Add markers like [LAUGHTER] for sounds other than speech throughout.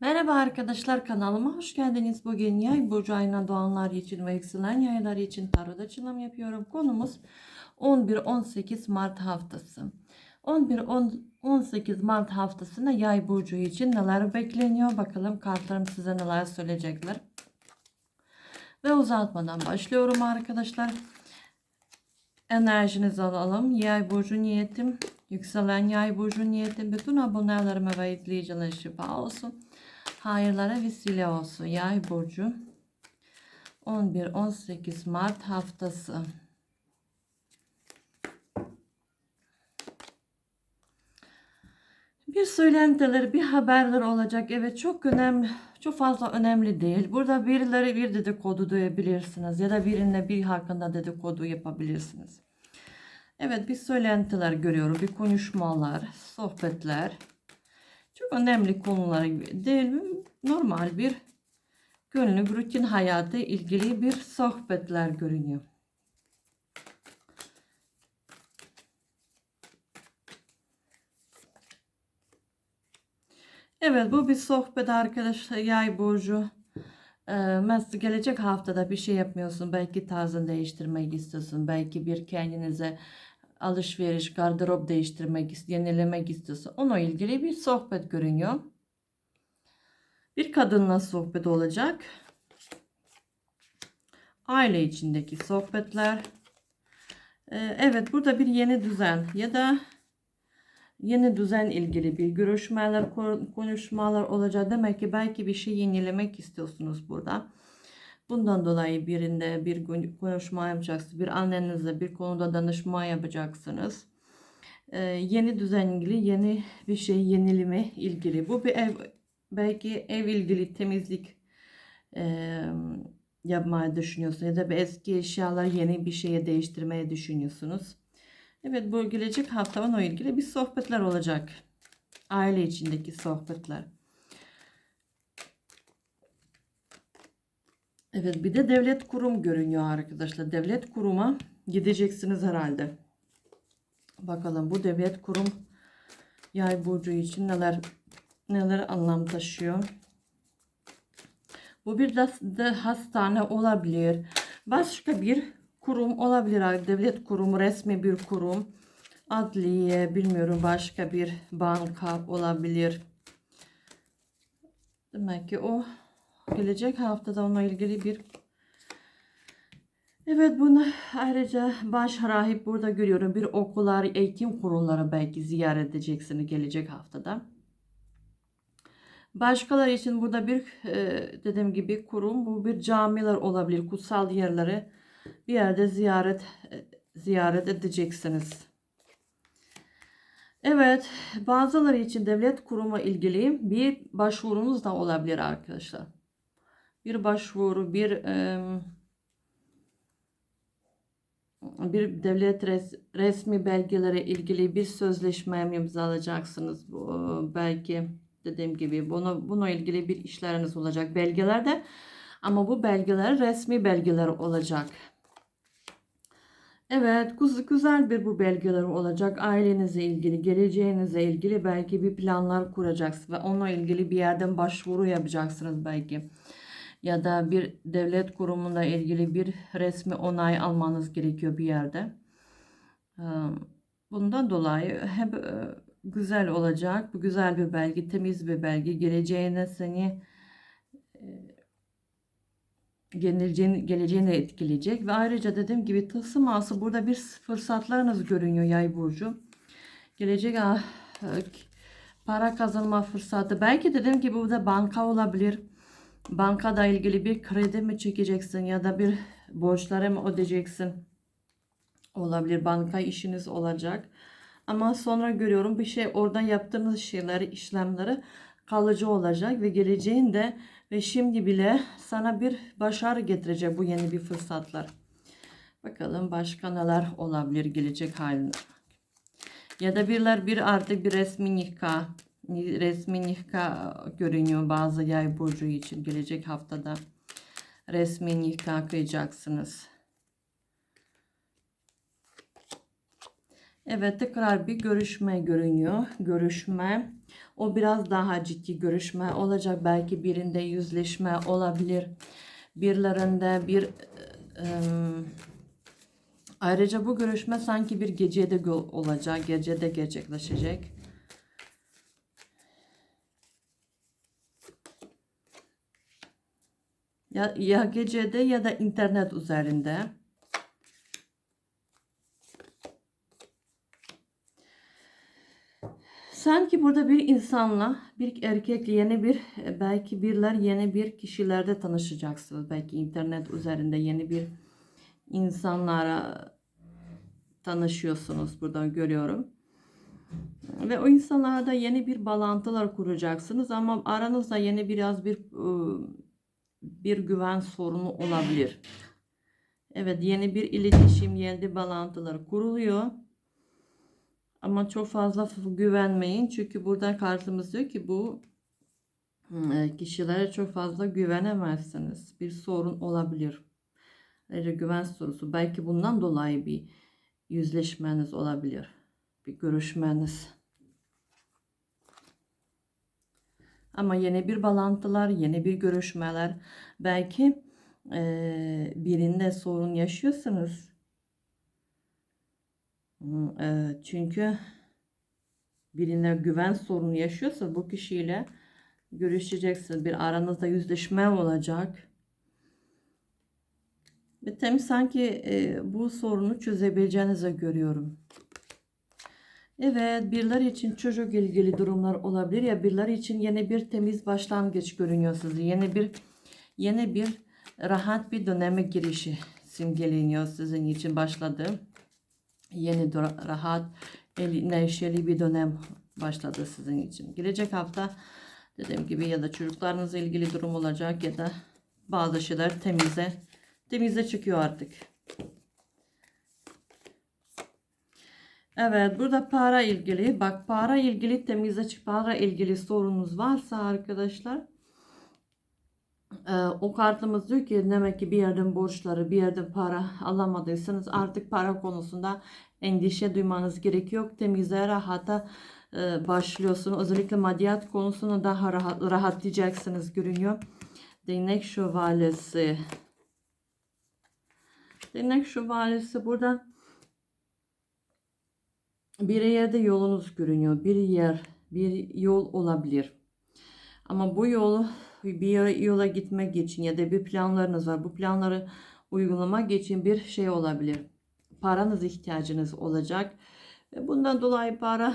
Merhaba arkadaşlar kanalıma hoş geldiniz. Bugün yay burcu ayına doğanlar için ve yükselen yaylar için tarot açılım yapıyorum. Konumuz 11-18 Mart haftası. 11-18 Mart haftasında yay burcu için neler bekleniyor? Bakalım kartlarım size neler söyleyecekler. Ve uzatmadan başlıyorum arkadaşlar. Enerjinizi alalım. Yay burcu niyetim, yükselen yay burcu niyetim. Bütün abonelerime ve izleyicilere şifa olsun. Hayırlara vesile olsun. Yay burcu 11-18 Mart haftası. Bir söylentiler, bir haberler olacak. Evet çok önemli, çok fazla önemli değil. Burada birileri bir dedikodu duyabilirsiniz ya da birine bir hakkında dedikodu yapabilirsiniz. Evet bir söylentiler görüyorum, bir konuşmalar, sohbetler. Önemli konulara değil? Normal bir günlük rutin hayatı ilgili bir sohbetler görünüyor. Evet bu bir sohbet arkadaşlar yay burcu. Ee, gelecek haftada bir şey yapmıyorsun. Belki tarzını değiştirmek istiyorsun. Belki bir kendinize alışveriş, gardırop değiştirmek, yenilemek istiyorsun. Onunla ilgili bir sohbet görünüyor. Bir kadınla sohbet olacak. Aile içindeki sohbetler. Ee, evet burada bir yeni düzen ya da yeni düzen ilgili bir görüşmeler, konuşmalar olacak. Demek ki belki bir şey yenilemek istiyorsunuz burada. Bundan dolayı birinde bir konuşma yapacaksınız. Bir annenizle bir konuda danışma yapacaksınız. Ee, yeni düzen ilgili yeni bir şey yenileme ilgili. Bu bir ev belki ev ilgili temizlik e, yapmayı düşünüyorsunuz ya da bir eski eşyalar yeni bir şeye değiştirmeye düşünüyorsunuz. Evet bu gelecek hafta o ilgili bir sohbetler olacak. Aile içindeki sohbetler. Evet bir de devlet kurum görünüyor arkadaşlar. Devlet kuruma gideceksiniz herhalde. Bakalım bu devlet kurum yay burcu için neler neler anlam taşıyor. Bu bir de, hastane olabilir. Başka bir kurum olabilir. Devlet kurumu, resmi bir kurum. Adliye, bilmiyorum başka bir banka olabilir. Demek ki o gelecek haftada onunla ilgili bir Evet bunu ayrıca baş rahip burada görüyorum. Bir okullar, eğitim kurumları belki ziyaret edeceksiniz gelecek haftada. Başkaları için burada bir e, dediğim gibi kurum bu bir camiler olabilir. Kutsal yerleri bir yerde ziyaret e, ziyaret edeceksiniz. Evet, bazıları için devlet kurumu ilgili bir başvurunuz da olabilir arkadaşlar. Bir başvuru, bir bir devlet res, resmi belgelere ilgili bir sözleşme imzalayacaksınız. Bu, belki dediğim gibi bunu bununla ilgili bir işleriniz olacak belgelerde. Ama bu belgeler resmi belgeler olacak. Evet, güzel bir bu belgeler olacak. Ailenize ilgili, geleceğinize ilgili belki bir planlar kuracaksınız ve onunla ilgili bir yerden başvuru yapacaksınız belki. Ya da bir devlet kurumuna ilgili bir resmi onay almanız gerekiyor bir yerde. Bundan dolayı hep güzel olacak. Bu güzel bir belge, temiz bir belge. Geleceğine seni geleceğini, geleceğini etkileyecek. Ve ayrıca dediğim gibi tılsım ağası burada bir fırsatlarınız görünüyor yay burcu. Gelecek ah, para kazanma fırsatı. Belki dediğim gibi burada banka olabilir. Bankada ilgili bir kredi mi çekeceksin ya da bir borçları mı ödeyeceksin? Olabilir. Banka işiniz olacak. Ama sonra görüyorum bir şey oradan yaptığınız şeyleri, işlemleri kalıcı olacak ve geleceğinde ve şimdi bile sana bir başarı getirecek bu yeni bir fırsatlar. Bakalım başka neler olabilir gelecek halinde. Ya da birler bir artık bir resmi nikah, resmi nikah görünüyor bazı yay burcu için gelecek haftada. Resmi nikah kıyacaksınız. Evet tekrar bir görüşme görünüyor. Görüşme O biraz daha ciddi görüşme olacak. Belki birinde yüzleşme olabilir. Birilerinde bir e, ayrıca bu görüşme sanki bir gecede olacak. Gecede gerçekleşecek. Ya, ya gecede ya da internet üzerinde. Sanki burada bir insanla, bir erkekle yeni bir, belki birler yeni bir kişilerde tanışacaksınız. Belki internet üzerinde yeni bir insanlara tanışıyorsunuz. Buradan görüyorum. Ve o insanlarla yeni bir bağlantılar kuracaksınız ama aranızda yeni biraz bir ıı, bir güven sorunu olabilir. Evet yeni bir iletişim, yeni bağlantılar kuruluyor. Ama çok fazla güvenmeyin. Çünkü burada kartımız diyor ki bu e, kişilere çok fazla güvenemezsiniz. Bir sorun olabilir. Ayrıca güven sorusu. Belki bundan dolayı bir yüzleşmeniz olabilir. Bir görüşmeniz. Ama yeni bir bağlantılar, yeni bir görüşmeler. Belki e, birinde sorun yaşıyorsunuz. E, çünkü birine güven sorunu yaşıyorsa bu kişiyle görüşeceksiniz. Bir aranızda yüzleşme olacak. Ve tem sanki e, bu sorunu çözebileceğinizi görüyorum. Evet, birler için çocuk ilgili durumlar olabilir ya birler için yeni bir temiz başlangıç görünüyor size. Yeni bir yeni bir rahat bir döneme girişi simgeleniyor sizin için başladı. Yeni rahat, eli- neşeli bir dönem başladı sizin için. Gelecek hafta dediğim gibi ya da çocuklarınızla ilgili durum olacak ya da bazı şeyler temize temize çıkıyor artık. Evet burada para ilgili bak para ilgili temize çık para ilgili sorunuz varsa arkadaşlar e, o kartımız diyor ki demek ki bir yerden borçları bir yerden para alamadıysanız artık para konusunda endişe duymanız gerekiyor. Temize rahata e, başlıyorsunuz. Özellikle maddiyat konusunda daha rahat, rahatlayacaksınız görünüyor. Değnek şövalyesi. Değnek şövalyesi burada bir yerde yolunuz görünüyor. Bir yer, bir yol olabilir. Ama bu yolu bir yola gitmek için ya da bir planlarınız var. Bu planları uygulamak için bir şey olabilir. Paranız ihtiyacınız olacak. Ve bundan dolayı para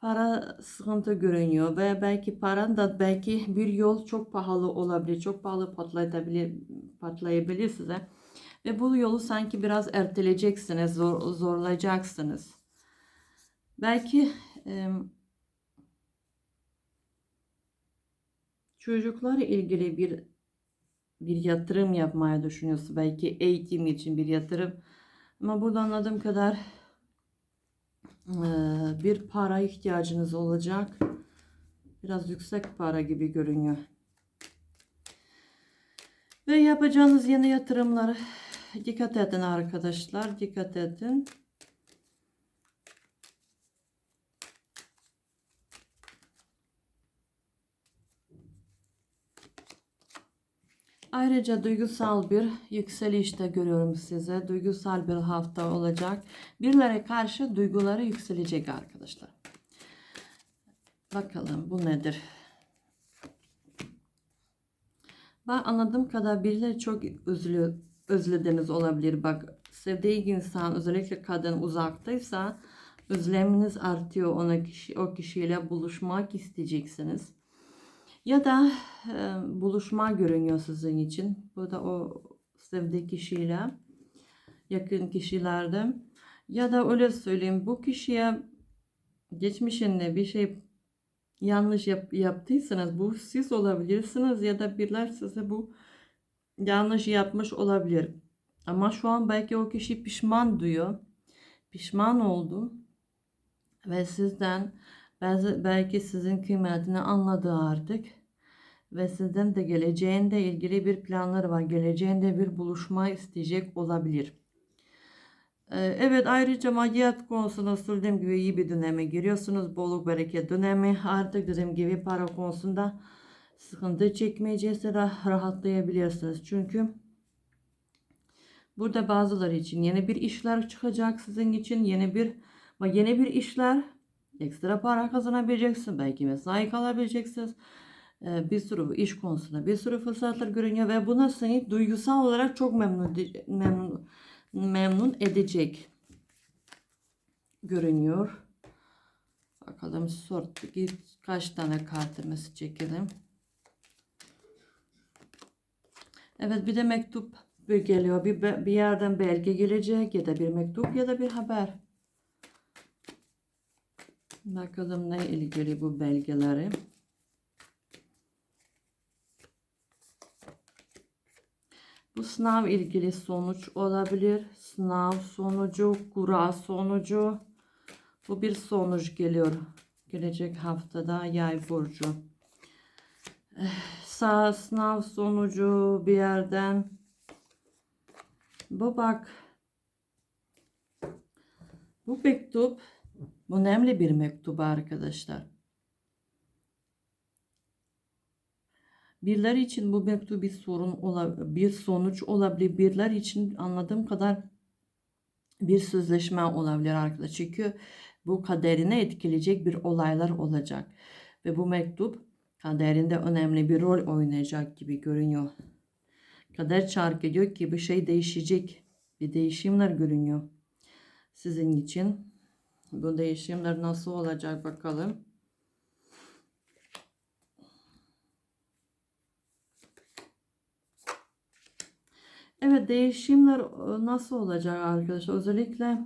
para sıkıntı görünüyor ve belki paran da belki bir yol çok pahalı olabilir. Çok pahalı patlayabilir, patlayabilir size. Ve bu yolu sanki biraz erteleyeceksiniz, zor, zorlayacaksınız. Belki e, çocuklarla ilgili bir bir yatırım yapmaya düşünüyorsun. Belki eğitim için bir yatırım. Ama burada anladığım kadar e, bir para ihtiyacınız olacak. Biraz yüksek para gibi görünüyor. Ve yapacağınız yeni yatırımları dikkat edin arkadaşlar. Dikkat edin. Ayrıca duygusal bir yükseliş de görüyorum size. Duygusal bir hafta olacak. Birilere karşı duyguları yükselecek arkadaşlar. Bakalım bu nedir? Ben anladığım kadar birileri çok üzülüyor, özlediniz olabilir. Bak sevdiği insan özellikle kadın uzaktaysa özleminiz artıyor. Ona kişi, o kişiyle buluşmak isteyeceksiniz. Ya da e, buluşma görünüyor sizin için. Bu da o sevdiği kişiyle yakın kişilerde. Ya da öyle söyleyeyim bu kişiye geçmişinde bir şey yanlış yap, yaptıysanız bu siz olabilirsiniz ya da birler size bu yanlış yapmış olabilir. Ama şu an belki o kişi pişman duyuyor. Pişman oldu. Ve sizden belki sizin kıymetini anladı artık. Ve sizden de geleceğinde ilgili bir planları var. Geleceğinde bir buluşma isteyecek olabilir. Ee, Evet ayrıca maddiyat konusunda söylediğim gibi iyi bir döneme giriyorsunuz. Bolluk bereket dönemi. Artık dediğim gibi para konusunda sıkıntı çekmeyeceğiz rah- rahatlayabilirsiniz. Çünkü burada bazıları için yeni bir işler çıkacak sizin için. Yeni bir yeni bir işler ekstra para kazanabileceksiniz. Belki mesai kalabileceksiniz. Ee, Bir sürü iş konusunda bir sürü fırsatlar görünüyor ve buna seni duygusal olarak çok memnun memnun memnun edecek görünüyor. Bakalım sort kaç tane kartımızı çekelim. Evet bir de mektup bir geliyor. Bir, bir yerden belge gelecek ya da bir mektup ya da bir haber. Bakalım ne ilgili bu belgeleri. Bu sınav ilgili sonuç olabilir. Sınav sonucu, kura sonucu. Bu bir sonuç geliyor. Gelecek haftada yay burcu. Sağ sınav sonucu bir yerden. Bu bak. Bu mektup önemli bir mektup arkadaşlar. Birileri için bu mektup bir sorun olabilir, bir sonuç olabilir. Birileri için anladığım kadar bir sözleşme olabilir arkadaşlar. Çünkü bu kaderine etkileyecek bir olaylar olacak. Ve bu mektup kaderinde önemli bir rol oynayacak gibi görünüyor. Kader çarkı diyor ki bir şey değişecek. Bir değişimler görünüyor. Sizin için. Bu değişimler nasıl olacak bakalım. Evet değişimler e, nasıl olacak arkadaşlar? Özellikle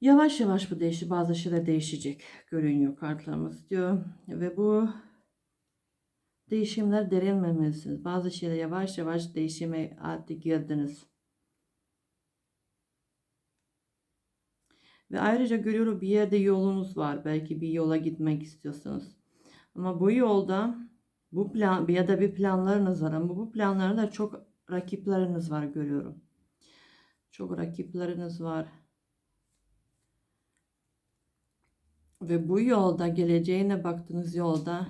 yavaş yavaş bu değişi bazı şeyler değişecek görünüyor kartlarımız diyor. Ve bu değişimler derinmemelisiniz. Bazı şeyler yavaş yavaş değişime artık girdiniz. Ve ayrıca görüyorum bir yerde yolunuz var. Belki bir yola gitmek istiyorsunuz. Ama bu yolda bu plan ya da bir planlarınız var ama bu planlarda çok rakipleriniz var görüyorum. Çok rakipleriniz var. Ve bu yolda geleceğine baktığınız yolda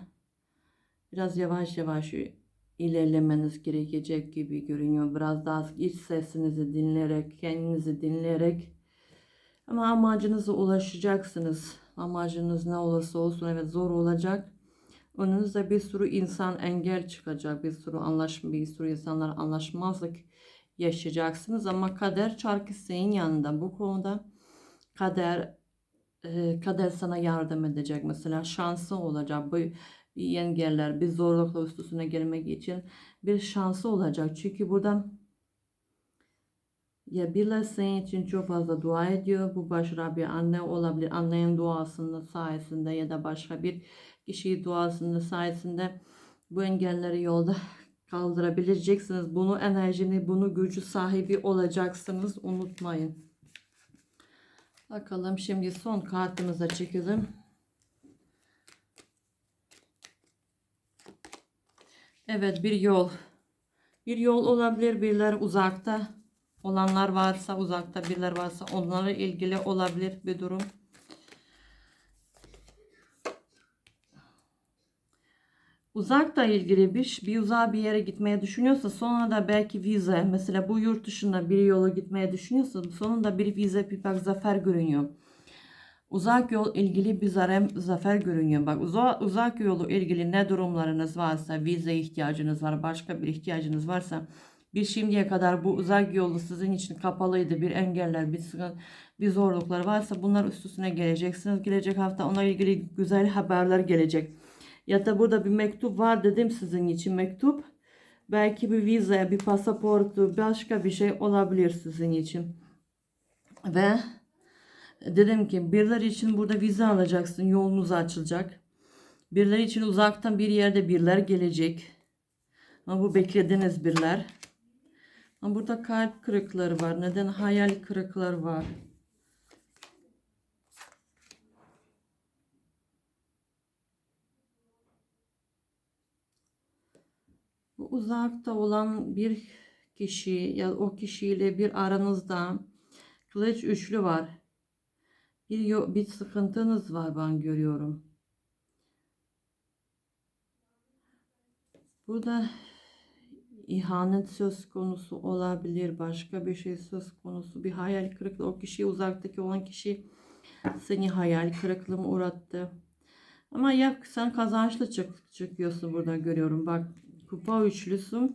biraz yavaş yavaş ilerlemeniz gerekecek gibi görünüyor. Biraz daha iç sesinizi dinleyerek, kendinizi dinleyerek ama amacınıza ulaşacaksınız. Amacınız ne olursa olsun evet zor olacak. Önünüzde bir sürü insan engel çıkacak. Bir sürü anlaşma, bir sürü insanlar anlaşmazlık yaşayacaksınız. Ama kader çarkı senin yanında. Bu konuda kader e, kader sana yardım edecek. Mesela şansı olacak. Bu engeller, bir zorlukla üstüne gelmek için bir şansı olacak. Çünkü burada ya birileri senin için çok fazla dua ediyor. Bu başka bir anne olabilir. Annenin duasının sayesinde ya da başka bir kişi duasının sayesinde bu engelleri yolda kaldırabileceksiniz. Bunu enerjini, bunu gücü sahibi olacaksınız. Unutmayın. Bakalım şimdi son kartımıza çekelim. Evet bir yol. Bir yol olabilir. Birileri uzakta olanlar varsa uzakta birileri varsa onlarla ilgili olabilir bir durum. Uzakta ilgili bir, bir uzağa bir yere gitmeye düşünüyorsa sonra da belki vize mesela bu yurt dışında bir yola gitmeye düşünüyorsa sonunda bir vize bir bak zafer görünüyor. Uzak yol ilgili bir zarem zafer görünüyor. Bak uza, uzak yolu ilgili ne durumlarınız varsa vize ihtiyacınız var başka bir ihtiyacınız varsa bir şimdiye kadar bu uzak yolu sizin için kapalıydı. Bir engeller, bir sıkıntı, bir zorluklar varsa bunlar üst üstüne geleceksiniz. Gelecek hafta ona ilgili güzel haberler gelecek. Ya da burada bir mektup var dedim sizin için mektup. Belki bir vize, bir pasaportu, başka bir şey olabilir sizin için. Ve dedim ki birileri için burada vize alacaksın. Yolunuz açılacak. Birileri için uzaktan bir yerde birler gelecek. Ama bu beklediğiniz birler. Ama burada kalp kırıkları var. Neden hayal kırıkları var? Bu uzakta olan bir kişi ya o kişiyle bir aranızda kılıç üçlü var. Bir bir sıkıntınız var ben görüyorum. Burada ihanet söz konusu olabilir. Başka bir şey söz konusu. Bir hayal kırıklığı. O kişi uzaktaki olan kişi seni hayal kırıklığına uğrattı. Ama ya sen kazançlı çık çıkıyorsun burada görüyorum. Bak kupa üçlüsü.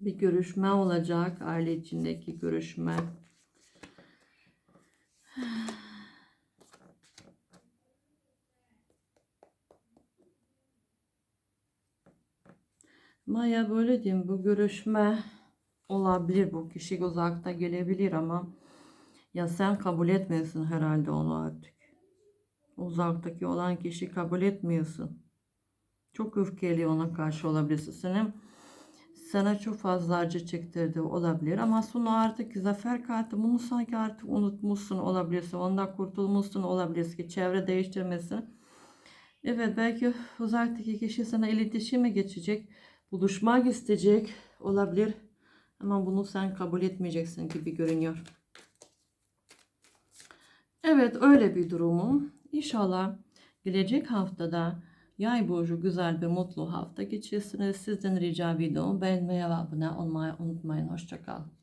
Bir görüşme olacak. Aile içindeki görüşme. [SIGHS] Maya böyle diyeyim bu görüşme olabilir. Bu kişi uzakta gelebilir ama ya sen kabul etmiyorsun herhalde onu artık. Uzaktaki olan kişi kabul etmiyorsun. Çok öfkeli ona karşı olabilirsin. Senin sana çok fazla acı çektirdi olabilir ama sonra artık zafer kartı bunu sanki artık unutmuşsun olabilirsin. Ondan kurtulmuşsun olabilirsin ki çevre değiştirmesin. Evet belki uzaktaki kişi sana iletişime geçecek. Buluşmak isteyecek olabilir. Ama bunu sen kabul etmeyeceksin gibi görünüyor. Evet öyle bir durumum. İnşallah gelecek haftada yay burcu güzel bir mutlu hafta geçirsiniz. Sizden rica videomu beğenmeyi ve abone olmayı unutmayın. Hoşçakalın.